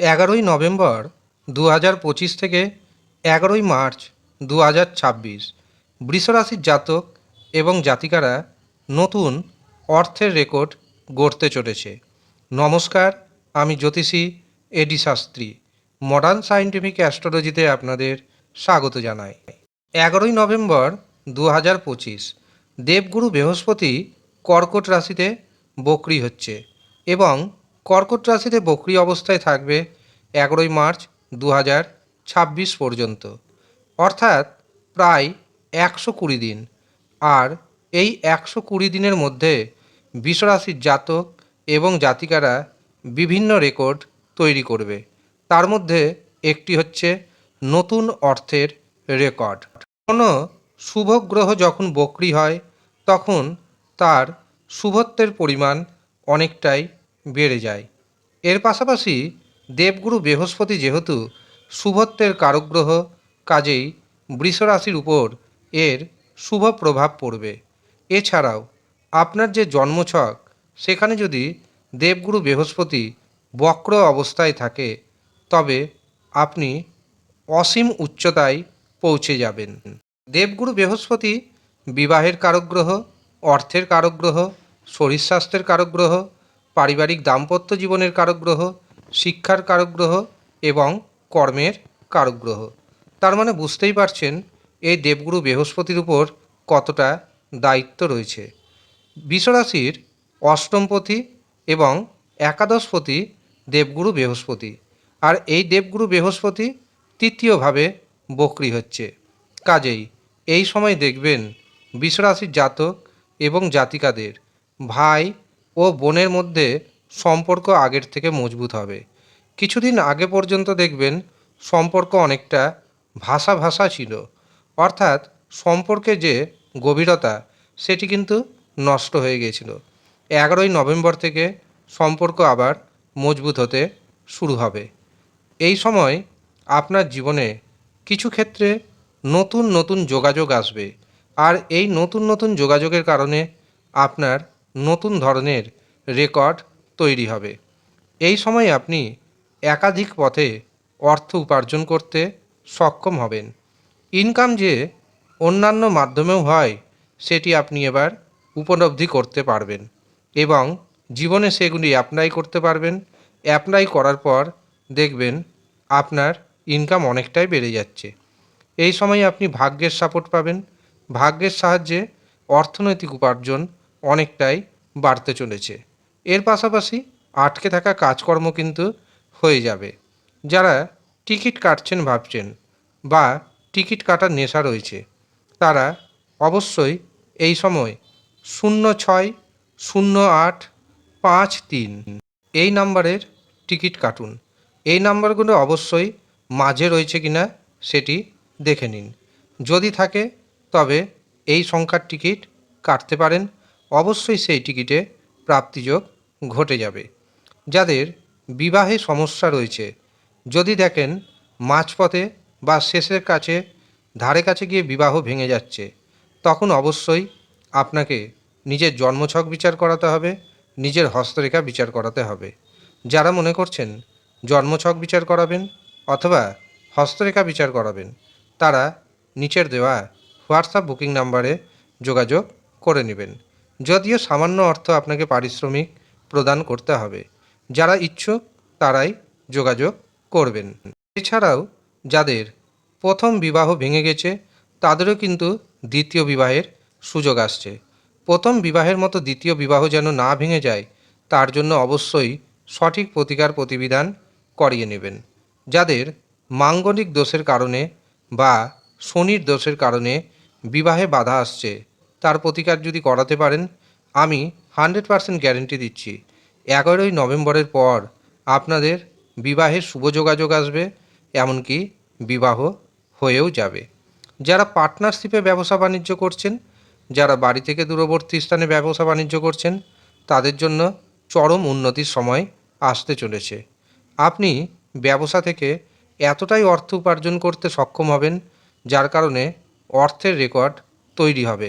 এগারোই নভেম্বর দু হাজার পঁচিশ থেকে এগারোই মার্চ দু হাজার ছাব্বিশ। বৃষরাশির জাতক এবং জাতিকারা নতুন অর্থের রেকর্ড গড়তে চলেছে। নমস্কার, আমি জ্যোতিষী এডি শাস্ত্রী। মডার্ন সায়েন্টিফিক অ্যাস্ট্রোলজিতে আপনাদের স্বাগত জানাই। এগারোই নভেম্বর দু হাজার পঁচিশ, দেবগুরু বৃহস্পতি কর্কট রাশিতে বকরি হচ্ছে এবং কর্কট রাশিতে বকরি অবস্থায় থাকবে এগারোই মার্চ দু ছাব্বিশ পর্যন্ত। অর্থাৎ প্রায় একশো কুড়ি দিন। আর এই একশো কুড়ি দিনের মধ্যে বিশ্বরাশির জাতক এবং জাতিকারা বিভিন্ন রেকর্ড তৈরি করবে। তার মধ্যে একটি হচ্ছে নতুন অর্থের রেকর্ড। কোনো শুভ গ্রহ যখন বকরি হয়, তখন তার শুভত্বের পরিমাণ অনেকটাই বেড়ে যায়। এর পাশাপাশি দেবগুরু বৃহস্পতি যেহেতু শুভত্বের কারকগ্রহ কাজেই বৃষরাশির উপর এর শুভ প্রভাব পড়বে। এছাড়াও আপনার যে জন্মছক, সেখানে যদি দেবগুরু বৃহস্পতি বক্র অবস্থায় থাকে, তবে আপনি অসীম উচ্চতায় পৌঁছে যাবেন। দেবগুরু বৃহস্পতি বিবাহের কারকগ্রহ অর্থের কারকগ্রহ শরীর স্বাস্থ্যের কারকগ্রহ পারিবারিক দাম্পত্য জীবনের কারকগ্রহ, শিক্ষার কারকগ্রহ এবং কর্মের কারকগ্রহ। তার মানে বুঝতেই পারছেন, এই দেবগুরু বৃহস্পতির উপর কতটা দায়িত্ব রয়েছে। বিশ্বরাশির অষ্টমপতি এবং একাদশপতি দেবগুরু বৃহস্পতি। আর এই দেবগুরু বৃহস্পতি তৃতীয়ভাবে বকরি হচ্ছে। কাজেই এই সময় দেখবেন বিশ্বরাশির জাতক এবং জাতিকাদের ভাই ও বোনের মধ্যে সম্পর্ক আগের থেকে মজবুত হবে। কিছুদিন আগে পর্যন্ত দেখবেন সম্পর্ক অনেকটা ভাষা ভাষা ছিল। অর্থাৎ সম্পর্কে যে গভীরতা, সেটি কিন্তু নষ্ট হয়ে গিয়েছিল। এগারোই নভেম্বর থেকে সম্পর্ক আবার মজবুত হতে শুরু হবে। এই সময় আপনার জীবনে কিছু ক্ষেত্রে নতুন নতুন যোগাযোগ আসবে। আর এই নতুন নতুন যোগাযোগের কারণে আপনার নতুন ধরনের রেকর্ড তৈরি হবে। এই সময় আপনি একাধিক পথে অর্থ উপার্জন করতে সক্ষম হবেন। ইনকাম যে অন্যান্য মাধ্যমেও হয়, সেটি আপনি এবার উপলব্ধি করতে পারবেন এবং জীবনে সেগুলি অ্যাপ্লাই করতে পারবেন। অ্যাপ্লাই করার পর দেখবেন আপনার ইনকাম অনেকটাই বেড়ে যাচ্ছে। এই সময় আপনি ভাগ্যের সাপোর্ট পাবেন। ভাগ্যের সাহায্যে অর্থনৈতিক উপার্জন অনেকটাই বাড়তে চলেছে। এর পাশাপাশি আটকে থাকা কাজকর্ম কিন্তু হয়ে যাবে। যারা টিকিট কাটছেন ভাবছেন বা টিকিট কাটার নেশা রয়েছে, তারা অবশ্যই এই সময় শূন্য ছয়, শূন্য আট, পাঁচ, তিন এই নাম্বারের টিকিট কাটুন। এই নাম্বারগুলো অবশ্যই মাঝে রয়েছে কিনা সেটি দেখে নিন। যদি থাকে, তবে এই সংখ্যার টিকিট কাটতে পারেন। অবশ্যই সেই টিকিটে প্রাপ্তিযোগ ঘটে যাবে। যাদের বিবাহে সমস্যা রয়েছে, যদি দেখেন মাঝপথে বা শেষের কাছে, ধারে কাছে গিয়ে বিবাহ ভেঙে যাচ্ছে, তখন অবশ্যই আপনাকে নিজের জন্মছক বিচার করাতে হবে, নিজের হস্তরেখা বিচার করাতে হবে। যারা মনে করছেন জন্মছক বিচার করাবেন অথবা হস্তরেখা বিচার করাবেন, তারা নিচের দেওয়া হোয়াটসঅ্যাপ বুকিং নাম্বারে যোগাযোগ করে নেবেন। যদিও সামান্য অর্থ আপনাকে পারিশ্রমিক প্রদান করতে হবে। যারা ইচ্ছুক, তারাই যোগাযোগ করবেন। এছাড়াও, যাদের প্রথম বিবাহ ভেঙে গেছে, তাদেরও কিন্তু দ্বিতীয় বিবাহের সুযোগ আসছে। প্রথম বিবাহের মতো দ্বিতীয় বিবাহ যেন না ভেঙে যায়, তার জন্য অবশ্যই সঠিক প্রতিকার প্রতিবিধান করিয়ে নেবেন। যাদের মাঙ্গলিক দোষের কারণে বা শনির দোষের কারণে বিবাহে বাধা আসছে তার প্রতিকার যদি করাতে পারেন, আমি হান্ড্রেড পারসেন্ট গ্যারেন্টি দিচ্ছি। এগারোই নভেম্বরের পর আপনাদের বিবাহের শুভ যোগাযোগ আসবে, এমনকি বিবাহ হয়েও যাবে। যারা পার্টনারশিপে ব্যবসা বাণিজ্য করছেন, যারা বাড়ি থেকে দূরবর্তী স্থানে ব্যবসা বাণিজ্য করছেন, তাদের জন্য চরম উন্নতির সময় আসতে চলেছে। আপনি ব্যবসা থেকে এতটাই অর্থ উপার্জন করতে সক্ষম হবেন, যার কারণে অর্থের রেকর্ড তৈরি হবে।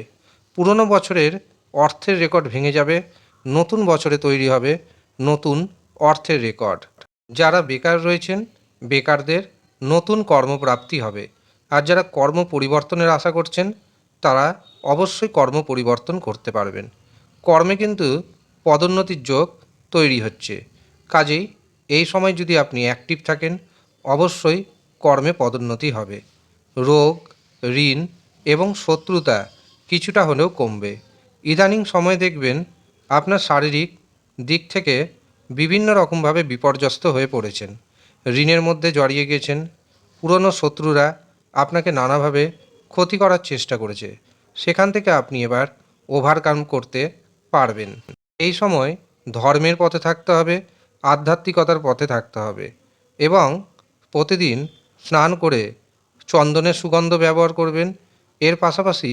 পুরনো বছরের অর্থের রেকর্ড ভেঙে যাবে, নতুন বছরে তৈরি হবে নতুন অর্থের রেকর্ড। যারা বেকার রয়েছেন, বেকারদের নতুন কর্মপ্রাপ্তি হবে। আর যারা কর্ম পরিবর্তনের আশা করছেন, তারা অবশ্যই কর্ম পরিবর্তন করতে পারবেন। কর্মে কিন্তু পদোন্নতির যোগ তৈরি হচ্ছে। কাজেই এই সময় যদি আপনি অ্যাক্টিভ থাকেন, অবশ্যই কর্মে পদোন্নতি হবে। রোগ, ঋণ এবং শত্রুতা কিছুটা হলেও কমবে। ইদানিং সময় দেখবেন আপনার শারীরিক দিক থেকে বিভিন্ন রকমভাবে বিপর্যস্ত হয়ে পড়েছেন। ঋণের মধ্যে জড়িয়ে গেছেন। পুরনো শত্রুরা আপনাকে নানাভাবে ক্ষতি করার চেষ্টা করেছে। সেখান থেকে আপনি এবার ওভারকাম করতে পারবেন। এই সময় ধর্মের পথে থাকতে হবে, আধ্যাত্মিকতার পথে থাকতে হবে এবং প্রতিদিন স্নান করে চন্দনের সুগন্ধ ব্যবহার করবেন। এর পাশাপাশি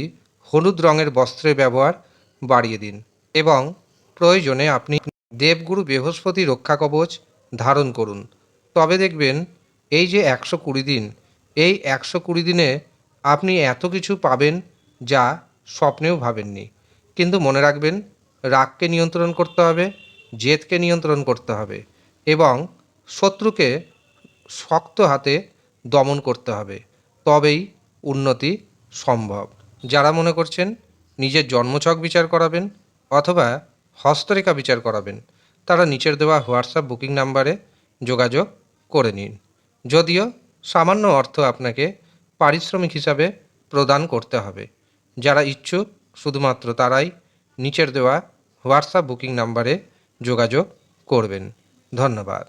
হলুদ রঙের বস্ত্রের ব্যবহার বাড়িয়ে দিন এবং প্রয়োজনে আপনি দেবগুরু বৃহস্পতি রক্ষা কবচ ধারণ করুন। তবে দেখবেন, এই যে একশো কুড়ি দিন, এই একশো কুড়ি দিনে আপনি এত কিছু পাবেন যা স্বপ্নেও ভাবেননি। কিন্তু মনে রাখবেন, রাগকে নিয়ন্ত্রণ করতে হবে, জেদকে নিয়ন্ত্রণ করতে হবে এবং শত্রুকে শক্ত হাতে দমন করতে হবে। তবেই উন্নতি সম্ভব। যারা মনে করছেন নিজের জন্মছক বিচার করাবেন অথবা হস্তরেখা বিচার করাবেন, তারা নিচের দেওয়া হোয়াটসঅ্যাপ বুকিং নাম্বারে যোগাযোগ করে নিন। যদিও সামান্য অর্থ আপনাকে পারিশ্রমিক হিসাবে প্রদান করতে হবে। যারা ইচ্ছুক, শুধুমাত্র তারাই নিচের দেওয়া হোয়াটসঅ্যাপ বুকিং নাম্বারে যোগাযোগ করবেন। ধন্যবাদ।